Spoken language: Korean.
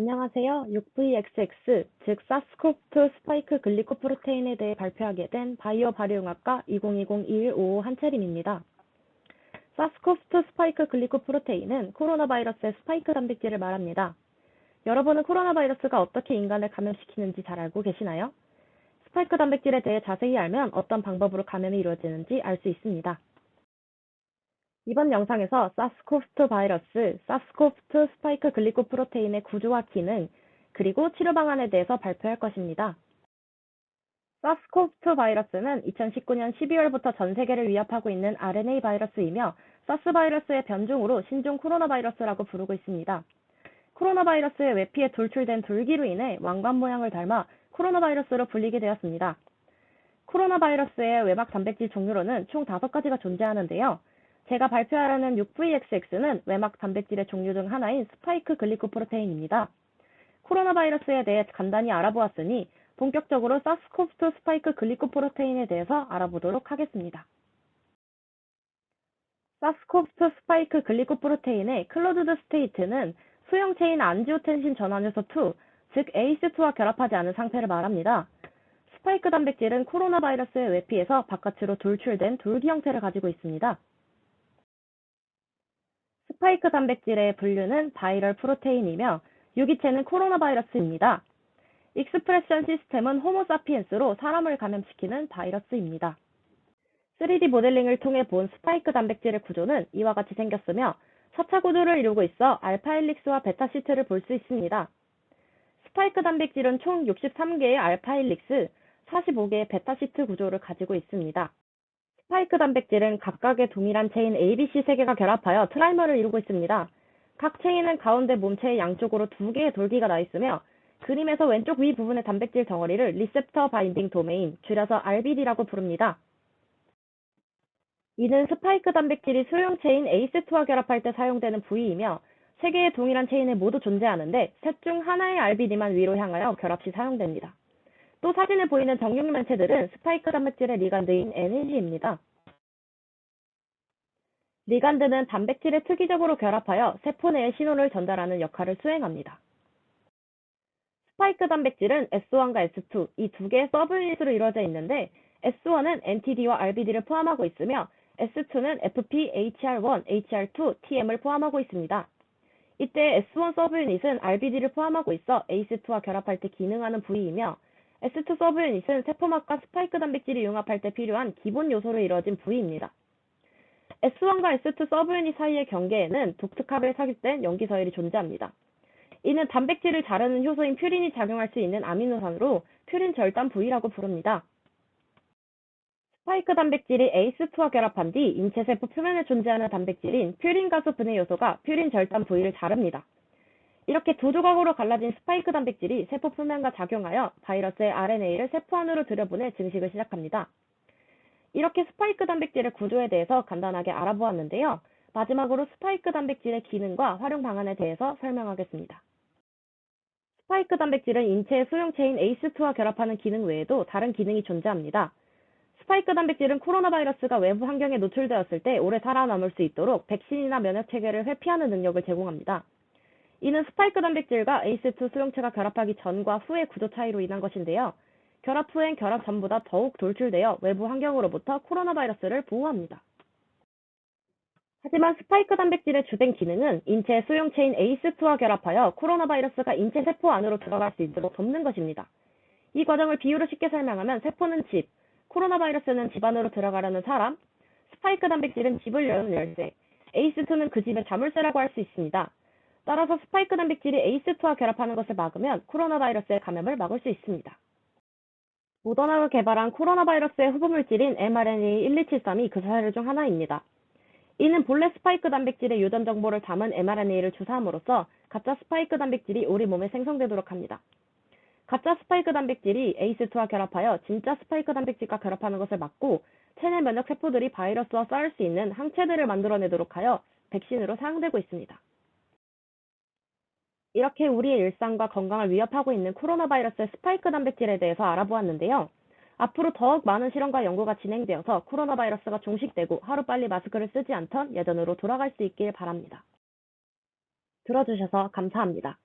안녕하세요. 6VXX, 즉 사스코프2 스파이크 글리코 프로테인에 대해 발표하게 된 바이오 발효융합과 2020-2155 한채림입니다. 사스코프2 스파이크 글리코 프로테인은 코로나 바이러스의 스파이크 단백질을 말합니다. 여러분은 코로나 바이러스가 어떻게 인간을 감염시키는지 잘 알고 계시나요? 스파이크 단백질에 대해 자세히 알면 어떤 방법으로 감염이 이루어지는지 알 수 있습니다. 이번 영상에서 사스코프2 바이러스, 사스코프2 스파이크 글리코 프로테인의 구조와 기능, 그리고 치료 방안에 대해서 발표할 것입니다. 사스코프2 바이러스는 2019년 12월부터 전 세계를 위협하고 있는 RNA 바이러스이며 사스 바이러스의 변종으로 신종 코로나 바이러스라고 부르고 있습니다. 코로나 바이러스의 외피에 돌출된 돌기로 인해 왕관 모양을 닮아 코로나 바이러스로 불리게 되었습니다. 코로나 바이러스의 외막 단백질 종류로는 총 5가지가 존재하는데요. 제가 발표하려는 6VXX는 외막 단백질의 종류 중 하나인 스파이크 글리코프로테인입니다. 코로나 바이러스에 대해 간단히 알아보았으니 본격적으로 사스코프2 스파이크 글리코프로테인에 대해서 알아보도록 하겠습니다. 사스코프2 스파이크 글리코프로테인의 클로즈드 스테이트는 수용 체인 안지오텐신 전환요소 2, 즉 ACE2와 결합하지 않은 상태를 말합니다. 스파이크 단백질은 코로나 바이러스의 외피에서 바깥으로 돌출된 돌기 형태를 가지고 있습니다. 스파이크 단백질의 분류는 바이럴 프로테인이며 유기체는 코로나 바이러스입니다. 익스프레션 시스템은 호모사피엔스로 사람을 감염시키는 바이러스입니다. 3D 모델링을 통해 본 스파이크 단백질의 구조는 이와 같이 생겼으며 4차 구조를 이루고 있어 알파 헬릭스와 베타 시트를 볼 수 있습니다. 스파이크 단백질은 총 63개의 알파 헬릭스, 45개의 베타 시트 구조를 가지고 있습니다. 스파이크 단백질은 각각의 동일한 체인 ABC 세 개가 결합하여 트라이머를 이루고 있습니다. 각 체인은 가운데 몸체의 양쪽으로 두 개의 돌기가 나 있으며 그림에서 왼쪽 위 부분의 단백질 덩어리를 리셉터 바인딩 도메인, 줄여서 RBD라고 부릅니다. 이는 스파이크 단백질이 소형 체인 ACE2와 결합할 때 사용되는 부위이며 세 개의 동일한 체인에 모두 존재하는데 셋 중 하나의 RBD만 위로 향하여 결합 시 사용됩니다. 또 사진에 보이는 정육 면체들은 스파이크 단백질의 리간드인 NAG입니다. 리간드는 단백질에 특이적으로 결합하여 세포 내에 신호를 전달하는 역할을 수행합니다. 스파이크 단백질은 S1과 S2 이 두 개의 서브유닛으로 이루어져 있는데 S1은 NTD와 RBD를 포함하고 있으며 S2는 FP, HR1, HR2, TM을 포함하고 있습니다. 이때 S1 서브유닛은 RBD를 포함하고 있어 ACE2와 결합할 때 기능하는 부위이며 S2 서브 유닛은 세포막과 스파이크 단백질이 융합할 때 필요한 기본 요소로 이루어진 부위입니다. S1과 S2 서브 유닛 사이의 경계에는 독특하게 삭입된 염기 서열이 존재합니다. 이는 단백질을 자르는 효소인 퓨린이 작용할 수 있는 아미노산으로 퓨린 절단 부위라고 부릅니다. 스파이크 단백질이 ACE2와 결합한 뒤 인체 세포 표면에 존재하는 단백질인 퓨린 가수 분해 요소가 퓨린 절단 부위를 자릅니다. 이렇게 두 조각으로 갈라진 스파이크 단백질이 세포 표면과 작용하여 바이러스의 RNA를 세포 안으로 들여보내 증식을 시작합니다. 이렇게 스파이크 단백질의 구조에 대해서 간단하게 알아보았는데요. 마지막으로 스파이크 단백질의 기능과 활용 방안에 대해서 설명하겠습니다. 스파이크 단백질은 인체의 수용체인 ACE2와 결합하는 기능 외에도 다른 기능이 존재합니다. 스파이크 단백질은 코로나 바이러스가 외부 환경에 노출되었을 때 오래 살아남을 수 있도록 백신이나 면역 체계를 회피하는 능력을 제공합니다. 이는 스파이크 단백질과 ACE2 수용체가 결합하기 전과 후의 구조 차이로 인한 것인데요. 결합 후엔 결합 전보다 더욱 돌출되어 외부 환경으로부터 코로나 바이러스를 보호합니다. 하지만 스파이크 단백질의 주된 기능은 인체 수용체인 ACE2와 결합하여 코로나 바이러스가 인체 세포 안으로 들어갈 수 있도록 돕는 것입니다. 이 과정을 비유로 쉽게 설명하면 세포는 집, 코로나 바이러스는 집 안으로 들어가려는 사람, 스파이크 단백질은 집을 여는 열쇠, ACE2는 그 집의 자물쇠라고 할 수 있습니다. 따라서 스파이크 단백질이 ACE2와 결합하는 것을 막으면 코로나 바이러스의 감염을 막을 수 있습니다. 모더나가 개발한 코로나 바이러스의 후보물질인 mRNA 1273이 그 사례 중 하나입니다. 이는 본래 스파이크 단백질의 유전 정보를 담은 mRNA를 주사함으로써 가짜 스파이크 단백질이 우리 몸에 생성되도록 합니다. 가짜 스파이크 단백질이 ACE2와 결합하여 진짜 스파이크 단백질과 결합하는 것을 막고 체내 면역 세포들이 바이러스와 싸울 수 있는 항체들을 만들어내도록 하여 백신으로 사용되고 있습니다. 이렇게 우리의 일상과 건강을 위협하고 있는 코로나 바이러스의 스파이크 단백질에 대해서 알아보았는데요. 앞으로 더욱 많은 실험과 연구가 진행되어서 코로나 바이러스가 종식되고 하루빨리 마스크를 쓰지 않던 예전으로 돌아갈 수 있길 바랍니다. 들어주셔서 감사합니다.